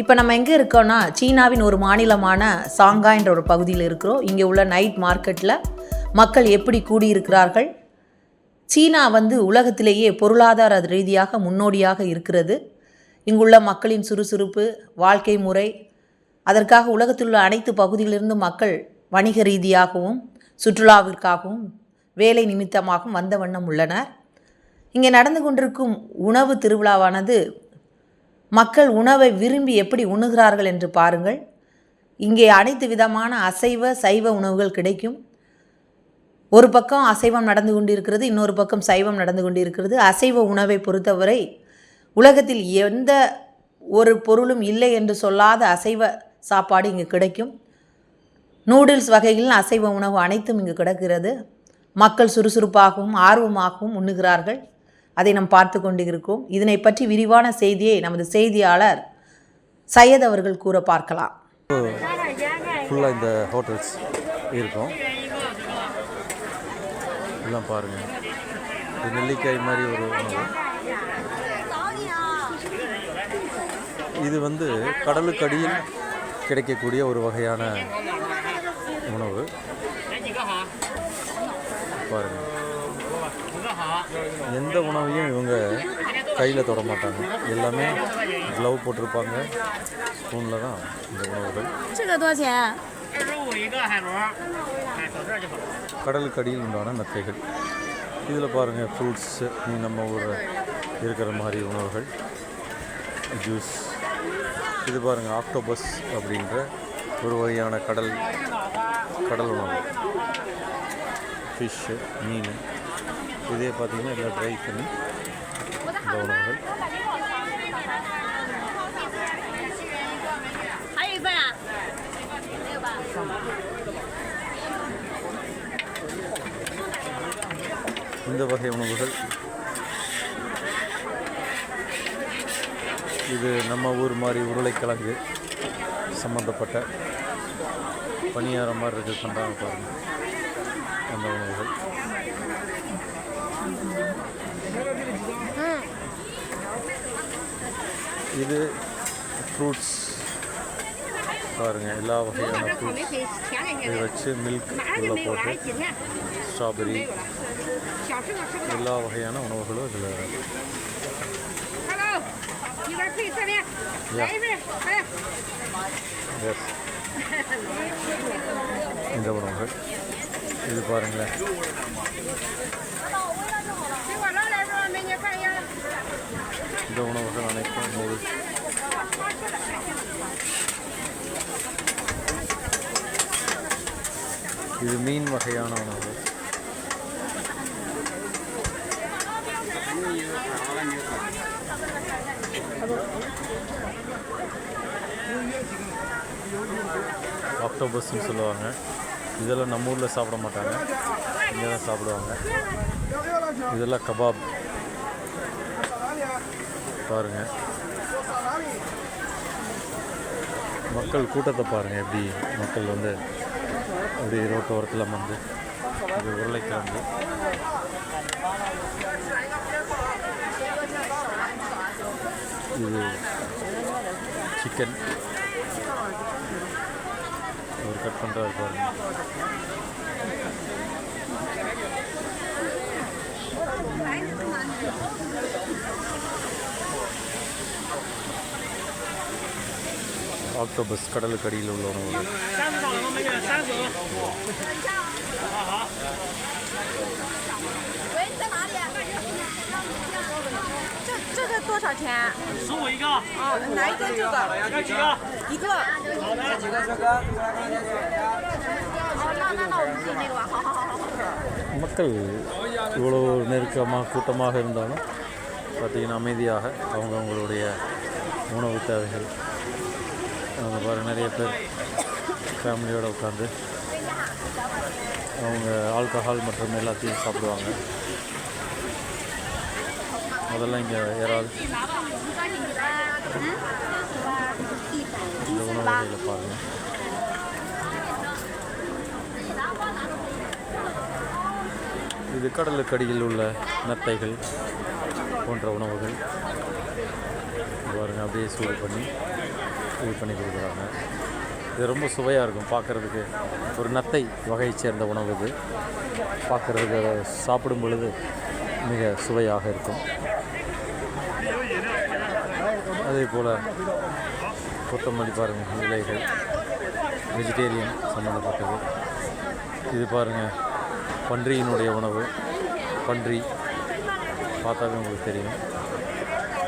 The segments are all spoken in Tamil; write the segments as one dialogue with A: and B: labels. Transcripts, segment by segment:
A: இப்போ நம்ம எங்கே இருக்கோம்னா சீனாவின் ஒரு மாநிலமான சாங்கா என்ற ஒரு பகுதியில் இருக்கிறோம். இங்கே உள்ள நைட் மார்க்கெட்டில் மக்கள் எப்படி கூடியிருக்கிறார்கள்? சீனா வந்து உலகத்திலேயே பொருளாதார ரீதியாக முன்னோடியாக இருக்கிறது. இங்குள்ள மக்களின் சுறுசுறுப்பு வாழ்க்கை முறை அதற்காக உலகத்தில் உள்ள அனைத்து பகுதியிலிருந்து மக்கள் வணிக ரீதியாகவும் சுற்றுலாவிற்காகவும் வேலை நிமித்தமாகவும் வந்த வண்ணம் உள்ளனர். இங்கே நடந்து கொண்டிருக்கும் உணவு திருவிழாவானது மக்கள் உணவை விரும்பி எப்படி உண்ணுகிறார்கள் என்று பாருங்கள். இங்கே அனைத்து விதமான அசைவ சைவ உணவுகள் கிடைக்கும். ஒரு பக்கம் அசைவம் நடந்து கொண்டிருக்கிறது இன்னொரு பக்கம் சைவம் நடந்து கொண்டிருக்கிறது. அசைவ உணவை பொறுத்தவரை உலகத்தில் எந்த ஒரு பொருளும் இல்லை என்று சொல்லாத அசைவ சாப்பாடு இங்கு கிடைக்கும். நூடுல்ஸ் வகையில் அசைவ உணவு அனைத்தும் இங்கு கிடக்கிறது. மக்கள் சுறுசுறுப்பாகவும் ஆர்வமாகவும் உண்ணுகிறார்கள். அதை நாம் பார்த்து கொண்டு இருக்கோம் இதனை பற்றி விரிவான செய்தியை நமது செய்தியாளர் சையத் அவர்கள் கூற பார்க்கலாம்.
B: ஃபுல்லாக இந்த ஹோட்டல்ஸ் இருக்கும். எல்லாம் பாருங்கள் இது நெல்லிக்காய் மாதிரி ஒரு உணவு. இது வந்து கடலுக்கு அடியில் கிடைக்கக்கூடிய ஒரு வகையான உணவு. பாருங்கள் எந்த உணவையும் இவங்க கையில் தொட மாட்டாங்க. எல்லாமே க்ளவ் போட்டிருப்பாங்க. ஸ்பூனில் தான் இந்த உணவுகள். கடலுக்கு அடியில் உண்டான நத்தைகள் இதில் பாருங்கள் ஃப்ரூட்ஸு நம்ம ஊரில் இருக்கிற மாதிரி உணவுகள். ஜூஸ் இது பாருங்கள் ஆக்டோபஸ் அப்படின்ற ஒரு வகையான கடல் கடல் உணவு. ஃபிஷ்ஷு மீன். இதே பார்த்தீங்கன்னா எல்லாம் ட்ரை பண்ணி இந்த உணவுகள் இந்த வகை உணவுகள். இது நம்ம ஊர் மாதிரி உருளைக்கிழங்கு சம்மந்தப்பட்ட பணியாரம் மாதிரி இருக்குது பண்ணுறாங்க பாருங்கள் அந்த உணவுகள். இது ஃப்ரூட்ஸ் பாருங்க எல்லா வகையான ஃப்ரூட்ஸ் இதை வச்சு மில்க் உள்ளே போட்டு ஸ்ட்ராபெரி எல்லா வகையான உணவுகளும் இதில் எஸ் இந்த உணவுகள். இது பாருங்களேன். இந்த உணவுகள் அனைத்து நூறு இது மீன் வகையான உணவு ஆக்டோபஸ்ன்னு சொல்லுவாங்க. இதெல்லாம் நம்ம ஊரில் சாப்பிட மாட்டாங்க. இங்கே தான் சாப்பிடுவாங்க. இதெல்லாம் கபாப். பாருங்க. மக்கள் கூட்டத்தை பாருங்கள் எப்படி மக்கள் வந்து அப்படி ரோட்டோரத்தில் வந்து இது உருளைக்கிழங்கு. இது சிக்கன் ஒரு கட் பண்ணுறாரு பாருங்க. ஆக்டோபஸ் கடலுக்கு அடியில் உள்ள உணவுகள்
C: 三十到了吗，美女？三十。
D: 喂，你在哪里？这这个多少钱？
C: 十五一个，
D: 哦，哪一个这个？
C: 要几个？
D: 一个。
C: 好的。
D: 哦，那那那我们订那个吧。好好好好好。
B: மக்கள் இவ்வளோ நெருக்கமாக கூட்டமாக இருந்தாலும் பார்த்திங்கன்னா அமைதியாக அவங்க அவங்களுடைய உணவு தேவைகள் அவங்க பாரு நிறைய பேர் ஃபேமிலியோடு உட்காந்து அவங்க ஆல்கஹால் மற்றும் எல்லாத்தையும் சாப்பிடுவாங்க. அதெல்லாம் இங்கே இறால் இந்த உணவு வகையில் பாருங்கள் இது கடலுக்கடியில் உள்ள நத்தைகள் போன்ற உணவுகள். பாருங்கள் அப்படியே சூடு பண்ணி. இது பண்ணி கொடுக்குறாங்க. இது ரொம்ப சுவையாக இருக்கும் பார்க்குறதுக்கு. ஒரு நத்தை வகையைச் சேர்ந்த உணவு இது. பார்க்குறதுக்கு அதை சாப்பிடும் பொழுது மிக சுவையாக இருக்கும். அதே போல் கொத்தமல்லி பாருங்கள் இலைகள். வெஜிடேரியன் சம்மந்தப்பட்டது இது பாருங்கள் பன்றியினுடைய உணவு. பன்றி பார்த்தாவே உங்களுக்கு தெரியும்.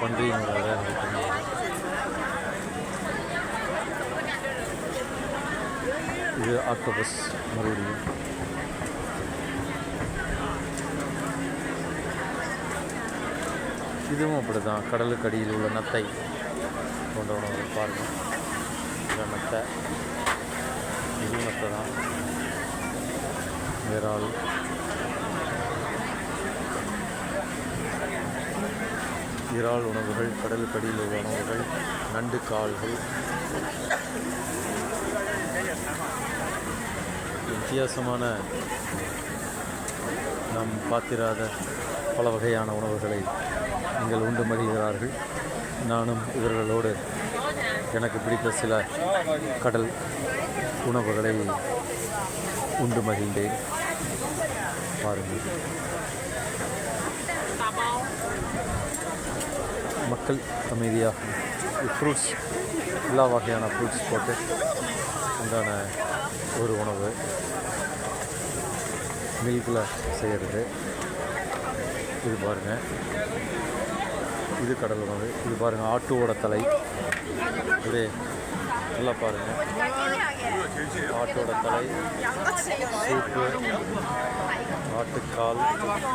B: பன்றியினுடைய வேக உணவு. இது ஆக்டோபஸ் மறுபடியும். இதுவும் அப்படி தான் கடலுக்கு அடியில் உள்ள நத்தை போன்ற உணவுகள் பாருங்கள் இந்த நத்தை. இது நத்தை தான் விரால் இறால் உணவுகள் கடலுக்கடியில் உள்ள உணவுகள் நண்டு கால்கள். வித்தியாசமான நாம் பார்த்திராத பல வகையான உணவுகளை நீங்கள் உண்டு மகிழ்கிறார்கள். நானும் இவர்களோடு எனக்கு பிடித்த சில கடல் உணவுகளை உண்டு மகிழ்ந்தேன். பாருங்கள். மக்கள் அமைதியாக ஃப்ரூட்ஸ் எல்லா வகையான ஃப்ரூட்ஸ் போட்டு உண்டான ஒரு உணவு. நெய்ஃபுல்லாக செய்கிறது இது பாருங்கள் இது கடல் உணவு. இது பாருங்கள் ஆட்டுவோட தலை. அப்படியே நல்லா பாருங்கள் ஆட்டோட தலை. சூப்பு. ஆட்டுக்கால். ஆட்டுக்கால்.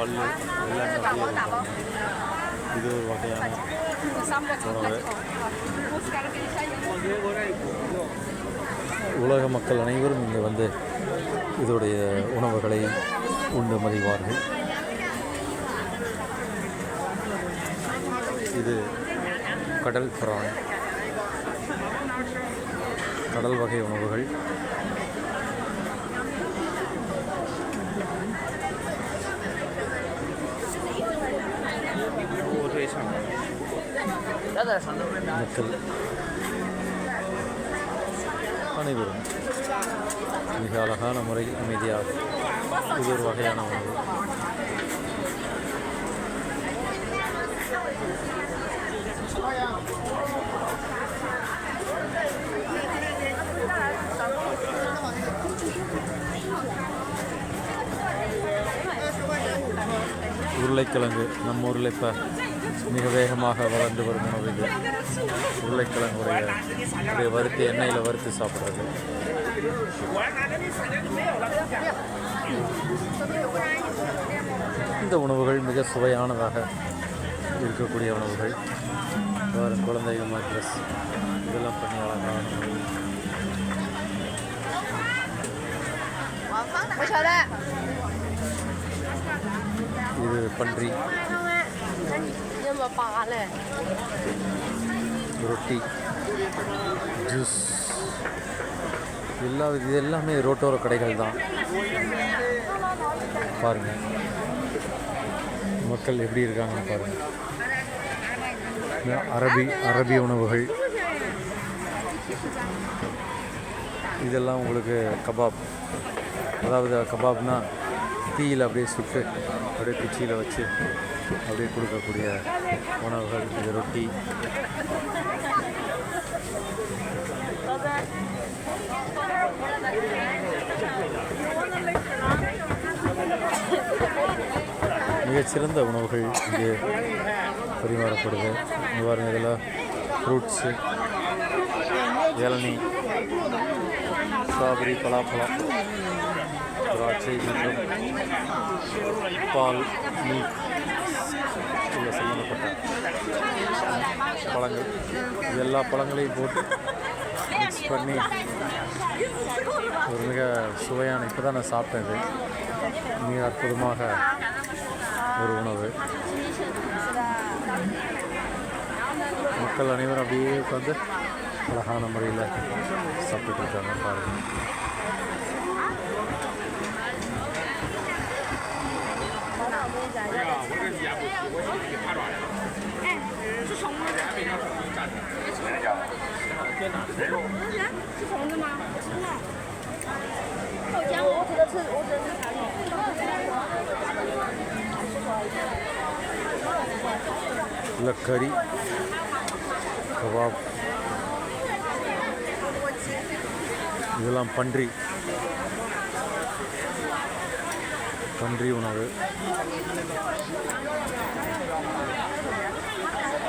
B: பல்லு. எல்லாமே இது ஒரு வகையான உலக மக்கள் அனைவரும் இங்கே வந்து இதோடைய உணவுகளை உண்டு மகிழ்வார்கள் இது கடல் பிரான் கடல் வகை உணவுகள். மக்கள். அனைவரும் மிக அழகான முறையில் அமைதியாக இது ஒரு வகையான உணவு. உருளைக்கிழங்கு நம்ம ஊரில் இப்போ மிக வேகமாக வளர்ந்து வரும் உணவு இது உருளைக்கிழங்குடைய அப்படியே வறுத்து எண்ணெயில் வறுத்து சாப்பிட்றது. இந்த உணவுகள் மிக சுவையானதாக இருக்கக்கூடிய உணவுகள். வரும் குழந்தைகள் மைக்ரஸ் இதெல்லாம் பண்ணி அழகான இது பன்றி.
D: பால்
B: ரொட்டி ஜூஸ் எல்லா இது எல்லாமே ரோட்டோர கடைகள் தான் பாருங்கள் மக்கள் எப்படி இருக்காங்கன்னு பாருங்கள் அரபி அரபி உணவுகள். இதெல்லாம் உங்களுக்கு கபாப். அதாவது கபாப்னா தீயில் அப்படியே சுட்டு அப்படியே குச்சியில் வச்சு அப்படியே கொடுக்கக்கூடிய உணவுகள் இது ரொட்டி. மிகச்சிறந்த உணவுகள் இங்கே பரிமாறப்படுது. இவ்வாறு இதில் ஃப்ரூட்ஸு இளநீ ஸ்ட்ராபெரி பலாப்பழம் திராட்சை மற்றும் பால் மீட் கையில் செய்யப்பட்ட பழங்கள். எல்லா பழங்களையும் போட்டு மிக்ஸ் பண்ணி ஒரு மிக சுவையான இப்போ தான் நான் சாப்பிட்டேன் மிக அற்புதமாக ஒரு உணவு. மக்கள் அனைவரும் அப்படியே உட்காந்து அழகான முறையில் சாப்பிட்டு இருக்காங்க பாருங்கள்
C: 哎，是虫子。人是虫子吗？真的。豆浆，我只能吃，我只能吃蚕蛹。
B: लकड़ी कबाब इलाम पंड्री பன்றி உணவு.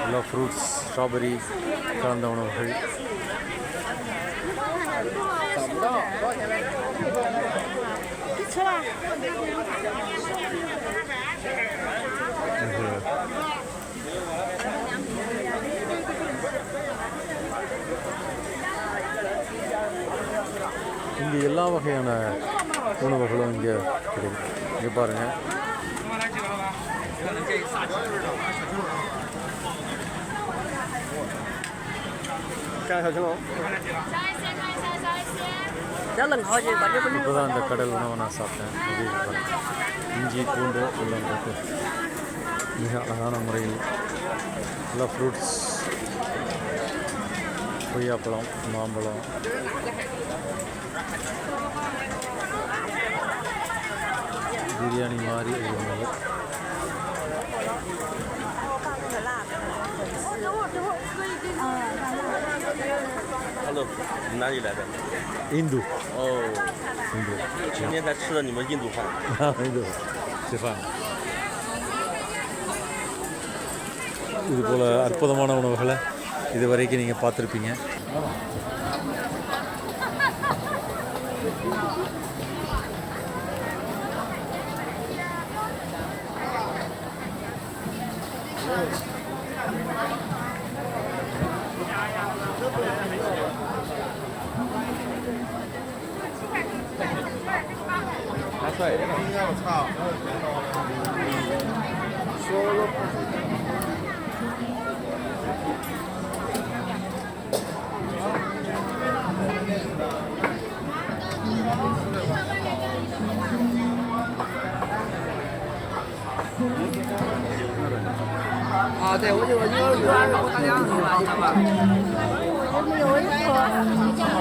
B: எல்லா ஃப்ரூட்ஸ் ஸ்ட்ராபெரி கலந்த உணவுகள். இங்கே எல்லா வகையான உணவுகளும் இங்கே கிடைக்கும் இங்கே பாருங்கள் இப்போ தான் இந்த கடல் உணவை நான் சாப்பிட்டேன். இஞ்சி பூண்டு எல்லாம் போட்டு மிக அழகான முறையில் எல்லா ஃப்ரூட்ஸ் கொய்யாப்பழம் மாம்பழம். பிரியாணி மாதிரி ஒரு உணவு
E: Hello，你哪里来的？
B: 印度
E: 哦，
B: 印度
E: 今天才吃了你们印度饭。
B: 印度吃饭இது போல் அற்புதமான உணவுகளை இது வரைக்கும் நீங்கள் பார்த்துருப்பீங்க
F: 恭喜收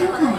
C: Rất